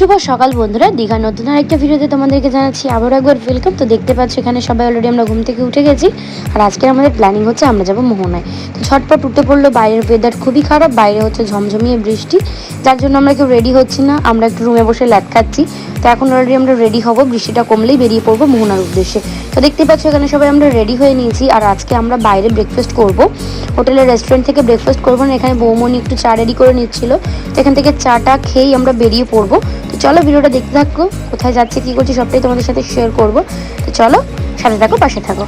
শুভ সকাল বন্ধুরা। দীঘার নতুন আর একটা ভিডিওতে তোমাদেরকে জানাচ্ছি আবার একবার ওয়েলকাম তো দেখতে পাচ্ছ এখানে সবাই অলরেডি আমরা ঘুম থেকে উঠে গেছি। আর আজকে আমাদের প্ল্যানিং হচ্ছে আমরা যাব মোহনায়। তো ঝটপট উঠে পড়ল, বাইরের ওয়েদার খুবই খারাপ, বাইরে হচ্ছে ঝমঝমিয়ে বৃষ্টি। যার জন্য আমরা কেউ রেডি হচ্ছি না, আমরা একটু রুমে বসে ল্যাট খাচ্ছি। তো এখন অলরেডি আমরা রেডি হব, বৃষ্টিটা কমলেই বেরিয়ে পড়ব মোহনার উদ্দেশ্যে। তো দেখতে পাচ্ছ এখানে সবাই আমরা রেডি হয়ে নিয়েছি, আর আজকে আমরা বাইরে ব্রেকফাস্ট করব। হোটেলের রেস্টুরেন্ট থেকে ব্রেকফাস্ট করব না, এখানে বৌমনি একটু চা রেডি করে নিচ্ছিল। তো এখান থেকে চাটা খেয়েই আমরা বেরিয়ে পড়ব। চলো ভিডিওটা দেখতে থাকো, কোথায় যাচ্ছে, কি করছে, সবটাই তোমাদের সাথে শেয়ার করব। তো চলো, সাথে থাকো, পাশে থাকো।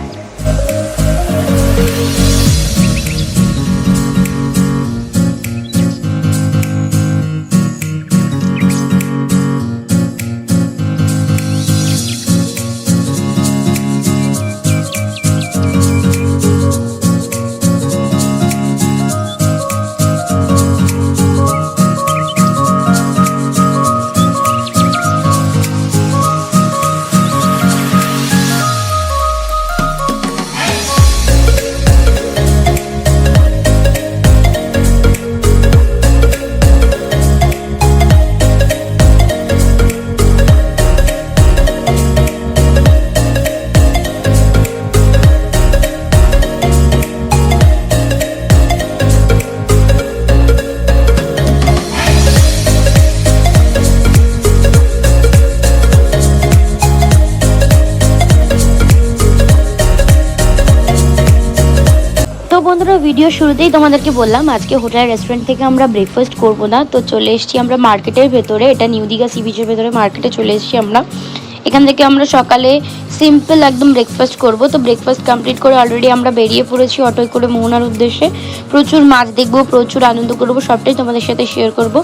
ভিডিও শুরুতেই তোমাদেরকে বললাম, আজকে হোটেল রেস্টুরেন্ট থেকে আমরা ব্রেকফাস্ট করব না। তো চলে এসেছি আমরা মার্কেটের ভেতরে, এটা নিউ দীঘা সি বিচের ভেতরে মার্কেটে চলে এসেছি আমরা। এখান থেকে আমরা সকালে সিম্পল একদম ব্রেকফাস্ট করব। তো ব্রেকফাস্ট কমপ্লিট করে অলরেডি আমরা বেরিয়ে পড়েছি অটোয় করে মোহনার উদ্দেশ্যে। প্রচুর মাছ দেখব, প্রচুর আনন্দ করব, সবটাই তোমাদের সাথে শেয়ার করব।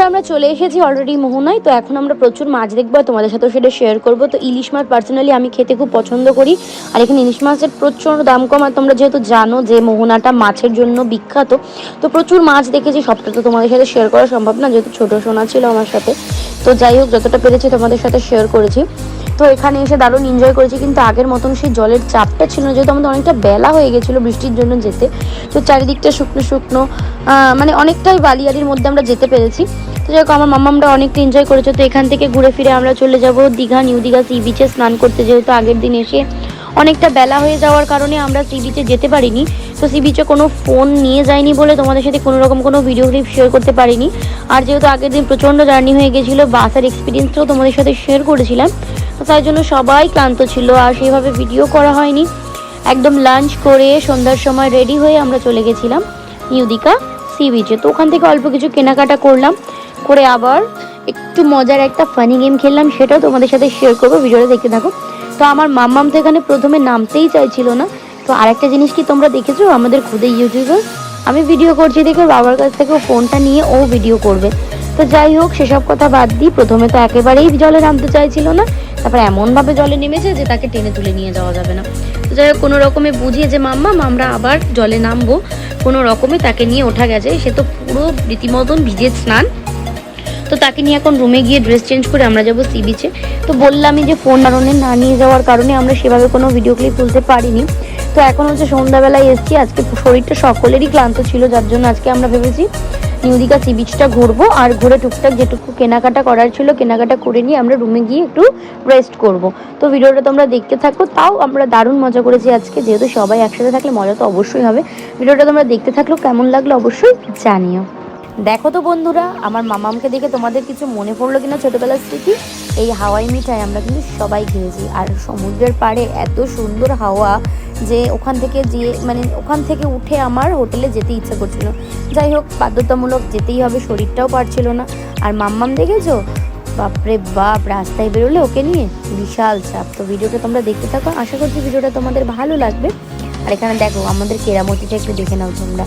বন্ধুরা আমরা চলে এসেছি অলরেডি মোহনায়, তো এখন আমরা প্রচুর মাছ দেখব তোমাদের সাথেও সেটা শেয়ার করব। তো ইলিশ মাছ পার্সোনালি আমি খেতে খুব পছন্দ করি, আর এখানে ইলিশ মাছের প্রচুর দাম কম। আর তোমরা যেহেতু জানো যে মোহনাটা মাছের জন্য বিখ্যাত, তো প্রচুর মাছ দেখেছি, সবটা তো তোমাদের সাথে শেয়ার করা সম্ভব না, যেহেতু ছোটো সোনা ছিল আমার সাথে। তো যাই হোক, যতটা পেরেছি তোমাদের সাথে শেয়ার করেছি। তো এখানে এসে দারুণ এনজয় করেছি, কিন্তু আগের মতন সেই জলের চাপটা ছিল না, যেহেতু আমাদের অনেকটা বেলা হয়ে গেছিল বৃষ্টির জন্য যেতে। তো চারিদিকটা শুকনো শুকনো মানে অনেকটাই বালিয়াড়ির মধ্যে আমরা যেতে পেরেছি। যাই হোক আমার মামা আমরা অনেকটা এনজয় করেছে। তো এখান থেকে ঘুরে ফিরে আমরা চলে যাব দীঘা, নিউ দীঘা সি বিচে স্নান করতে। যেহেতু আগের দিন এসে অনেকটা বেলা হয়ে যাওয়ার কারণে আমরা সি বিচে যেতে পারিনি। তো সি বিচে কোনো ফোন নিয়ে যায়নি বলে তোমাদের সাথে কোনো রকম কোনো ভিডিও ক্লিপ শেয়ার করতে পারিনি। আর যেহেতু আগের দিন প্রচণ্ড জার্নি হয়ে গেছিল বাসের এক্সপিরিয়েন্সটাও তোমাদের সাথে শেয়ার করেছিলাম। তো তাই জন্য সবাই ক্লান্ত ছিল, আর সেইভাবে ভিডিও করা হয়নি। একদম লাঞ্চ করে সন্ধ্যার সময় রেডি হয়ে আমরা চলে গেছিলাম নিউ দীঘা সি বিচে তো ওখান থেকে অল্প কিছু কেনাকাটা করলাম। করে আবার একটু মজার একটা ফানি গেম খেললাম, সেটাও তোমাদের সাথে শেয়ার করব, ভিডিওটা দেখতে থাকো। তো আমার মাম্মাম তো এখানে প্রথমে নামতেই চাইছিল না। তো আরেকটা জিনিস কি তোমরা দেখেছ? আমাদের খুদে ইউটিউবার আমি ভিডিও করছি দেখে বাবার কাছ থেকে ফোনটা নিয়ে ও ভিডিও করবে। তো যাই হোক, সেসব কথা বাদ দিই। প্রথমে তো একেবারেই জলে নামতে চাইছিল না। তারপর এমনভাবে জলে নেমেছে যে তাকে টেনে তুলে নিয়ে যাওয়া যাবে না। তো যাই হোক, কোনো রকমে বুঝিয়ে যে, মাম্মাম, আমরা আবার জলে নামবো। কোনো রকমে তাকে নিয়ে ওঠা গেছে। সে তো পুরো রীতিমতন ভিজে স্নান তো তাকে নিয়ে এখন রুমে গিয়ে ড্রেস চেঞ্জ করে আমরা যাব সি বিচে তো বললামই যে ফোন কারণে না নিয়ে যাওয়ার কারণে আমরা সেভাবে কোনো ভিডিও ক্লিপ তুলতে পারিনি। তো এখন হচ্ছে সন্ধ্যাবেলায় এসেছি, আজকে শরীরটা সকলেরই ক্লান্ত ছিল, যার জন্য আজকে আমরা ভেবেছি নিউ দীঘা সি বিচটা ঘুরবো আর ঘুরে টুকটাক যেটুকু কেনাকাটা করার ছিল কেনাকাটা করে নিয়ে আমরা রুমে গিয়ে একটু রেস্ট করব। তো ভিডিওটা তোমরা দেখতে থাকো, তাও আমরা দারুণ মজা করেছি আজকে, যেহেতু সবাই একসাথে থাকলে মজা তো অবশ্যই হবে। ভিডিওটা তোমরা দেখতে থাকল কেমন লাগল অবশ্যই জানিও। দেখো তো বন্ধুরা, আমার মামামকে দেখে তোমাদের কিছু মনে পড়ল কিনা ছোটোবেলার স্মৃতি? এই হাওয়াই মিঠাই আমরা কিন্তু সবাই খেয়েছি। আর সমুদ্রের পাড়ে এত সুন্দর হাওয়া যে ওখান থেকে যে মানে ওখান থেকে উঠে আমার হোটেলে যেতে ইচ্ছা করছিল। যাই হোক, বাধ্যতামূলক যেতেই হবে, শরীরটাও পারছিল না। আর মাম্মাম দেখেছ? বাপরে বাপ, রাস্তায় বেরোলে ওকে নিয়ে বিশাল চাপ। তো ভিডিওটা তোমরা দেখতে থাকো। আশা করছি ভিডিওটা তোমাদের ভালো লাগবে। আর এখানে দেখো, আমাদের কেরামতিটা একটু দেখে নাও তোমরা।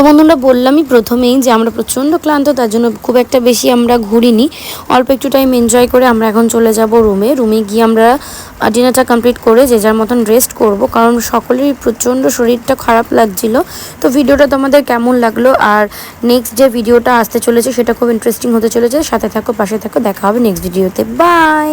তো বন্ধুরা বললামই প্রথমেই যে আমরা প্রচণ্ড ক্লান্ত, তার জন্য খুব একটা বেশি আমরা ঘুরিনি। অল্প একটু টাইম এনজয় করে আমরা এখন চলে যাব রুমে রুমে গিয়ে আমরা ডিনারটা কমপ্লিট করে যে যার মতন রেস্ট করব। কারণ সকলেরই প্রচণ্ড শরীরটা খারাপ লাগছিল। তো ভিডিওটা তোমাদের কেমন লাগল? আর নেক্সট যে ভিডিওটা আসতে চলেছে, সেটা খুব ইন্টারেস্টিং হতে চলেছে। সাথে থাকো, পাশে থাকো। দেখা হবে নেক্সট ভিডিওতে বাই